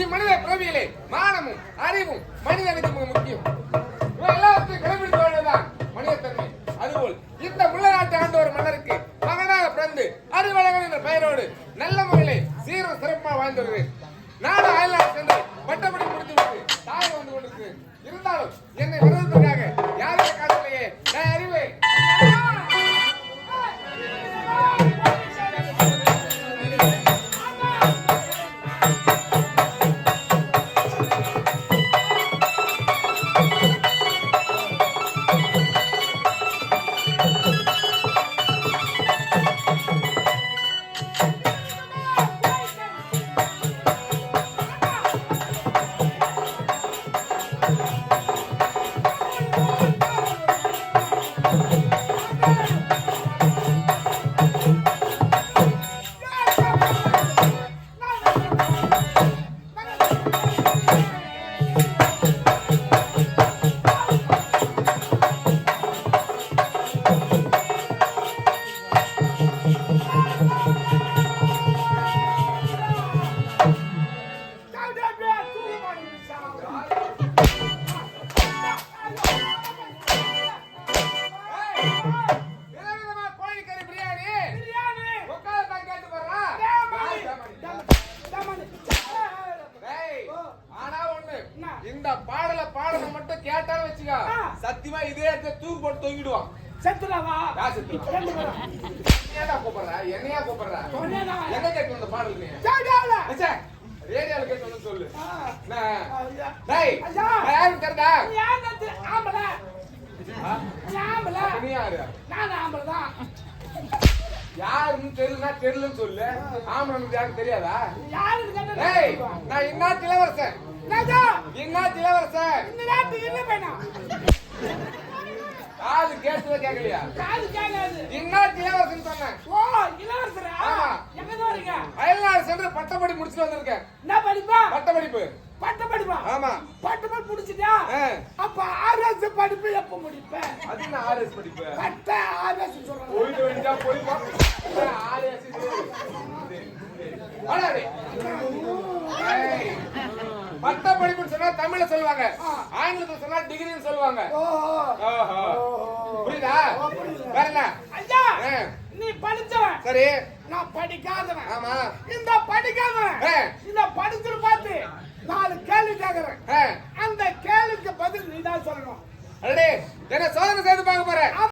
இம்மனித பிறவியிலே. மானமும் அறிவும் மனிதனுக்கு மிக முக்கியம். எல்லாத்தையும் கடைபிடிக்க வேண்டியதுதான் மனிதத்தன்மை. அதுபோல் இந்த முல்லை நாட்டு ஆண்ட ஒரு மன்னருக்கு மகனாக பிறந்து அறிவழகன் என்ற பெயரோடு நல்ல முறையிலே சீரும் சிறப்பாக வாழ்ந்து வருகிறேன் நானும் அயல்நாடு சென்று பட்டப்படி முடித்து தாய் வந்து கொண்டிருக்கு இருந்தாலும் என்னை வருவதற்காக யாருடைய காலத்திலேயே நான் அறிவேன். போட்டு தொங்கிடுவான் செத்துலாவா ஏன்டா கூப்பிடுற? என்னையா கூப்பிடுற? எங்க கேட்டு வந்த பாடல் நீ ரேடியோல கேட்டு வந்து சொல்லு. என்ன? டேய் யார் நேத்து? ஆம்பளை. ஆம்பளை. நீ யாரு? நான் ஆம்பளை தான். யாருன்னு தெரியலனா தெரியலன்னு சொல்லு. ஆம்பளை யாருக்கு தெரியாதா? கேட்டா டேய். நான் என்ன இளவரசன் ராஜா, என்ன இளவரசன் இந்த நாட்டுக்கு என்ன பையனா? காது கேட்டுல கேட்கலையா காது கேட்காது. என்ன இளவரசன் சொன்னேன் ஓ, இளவரசரா? எங்கிருந்து வரீங்க? அயல்நாடு சென்று பட்டப்படி முடிச்சுட்டு வந்திருக்கேன் என்ன படிப்பா? பட்டப்படிப்பு பட்ட படிப்பா? ஆமா பட்ட படிப்பு முடிச்சிட்டியா? அப்ப ஆர்எஸ் படிப்பு எப்ப முடிப்ப? அது என்ன ஆர்எஸ் படிப்பு பட்ட ஆர்எஸ் சொல்றாங்க. போயிட்டு வேண்டியா போய் ஆர்எஸ் பட்ட படிப்புன்னு சொன்னா தமிழ்ல சொல்லுவாங்க. ஆங்கிலத்துல சொன்னா டிகிரின்னு சொல்லுவாங்க. புரியுதா? வேற என்ன? ஐயா. நீ படிச்சவன். சரி. நான் படிக்காதவன். ஆமா. இந்த படிக்காதவன். இந்த படிச்சுட்டு பார்த்து நாலு கேள்வி கேக்குறேன். அந்த கேள்விக்கு பதில் நீ தான் சொல்லணும். அடடே என்ன சோதனை செய்து பார்க்க போறேன்